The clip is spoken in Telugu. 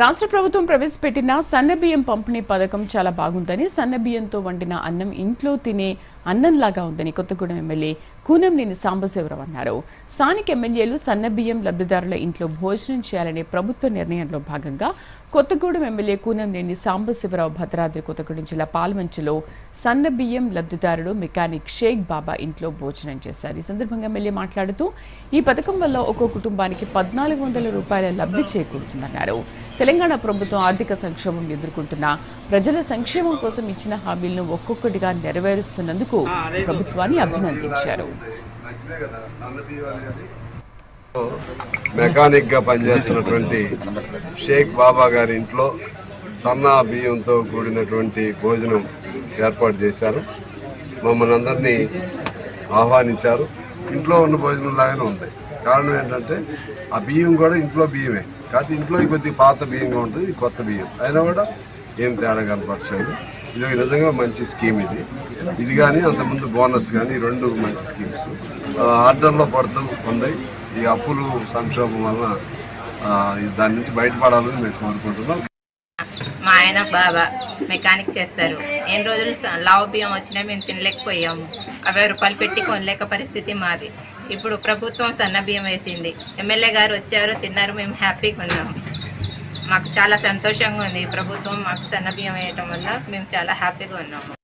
రాష్ట్ర ప్రభుత్వం ప్రవేశపెట్టిన సన్నబియ్యం పంపిణీ పథకం చాలా బాగుందని సన్నబియ్యంతో వండిన అన్నం ఇంట్లో తినే అన్నంలాగా ఉందని కొత్తగూడెం ఎమ్మెల్యే కూనంనేని సాంబశివరావు అన్నారు. స్థానిక ఎమ్మెల్యేలు సన్నబియ్యం లబ్ధిదారుల ఇంట్లో భోజనం చేయాలనే ప్రభుత్వ నిర్ణయంలో భాగంగా కొత్తగూడెం ఎమ్మెల్యే కూనంనేని సాంబశివరావు భద్రాద్రి కొత్తగూడెం జిల్లా పాల్మంచులో సన్నబియ్యం లబ్ధిదారుడు మెకానిక్ షేక్ బాబా ఇంట్లో భోజనం చేశారు. ఈ సందర్భంగా ఎమ్మెల్యే మాట్లాడుతూ ఈ పథకం వల్ల ఒక్కో కుటుంబానికి పద్నాలుగు వందల రూపాయల లబ్ధి చేకూరుతుందన్నారు. తెలంగాణ ప్రభుత్వం ఆర్థిక సంక్షోభం ఎదుర్కొంటున్న ప్రజల సంక్షేమం కోసం ఇచ్చిన హామీలను ఒక్కొక్కటిగా నెరవేరుస్తున్నందుకు ప్రభుత్వాన్ని అభినందించారు. మంచిదే కదా సన్నబియ్యం అనేది మెకానిక్గా పనిచేస్తున్నటువంటి షేక్ బాబా గారి ఇంట్లో సన్న బియ్యంతో కూడినటువంటి భోజనం ఏర్పాటు చేశారు. మమ్మల్ని అందరినీ ఆహ్వానించారు. ఇంట్లో ఉన్న భోజనం లాగానే ఉంది. కారణం ఏంటంటే ఆ బియ్యం కూడా ఇంట్లో బియ్యమే. కాకపోతే ఇంట్లో కొద్దిగా పాత బియ్యంగా ఉంటుంది ఇది కొత్త బియ్యం. అయినా కూడా ఏం తేడా కనపరచలేదు. ఇది నిజంగా మంచి స్కీమ్ ఇది. ఇది కానీ అంతకుముందు బోనస్ కానీ రెండు మంచి స్కీమ్స్. ఆర్డర్లో పడుతూ ఉన్నాయి ఈ అప్పులు సంక్షోభం వలన దాని నుంచి బయటపడాలని మేము కోరుకుంటున్నాం. మా ఆయన బాబా మెకానిక్ చేస్తారు. ఎన్ని రోజులు లావు బియ్యం వచ్చినా మేము తినలేకపోయాము. అరవై రూపాయలు పెట్టి కొనలేక పరిస్థితి మాది. ఇప్పుడు ప్రభుత్వం సన్నబియ్యం వేసింది. ఎమ్మెల్యే గారు వచ్చారు తిన్నారు మేము హ్యాపీగా ఉన్నాం. మాకు చాలా సంతోషంగా ఉంది. ప్రభుత్వం మాకు సన్నబియ్యం వేయటం వల్ల మేము చాలా హ్యాపీగా ఉన్నాము.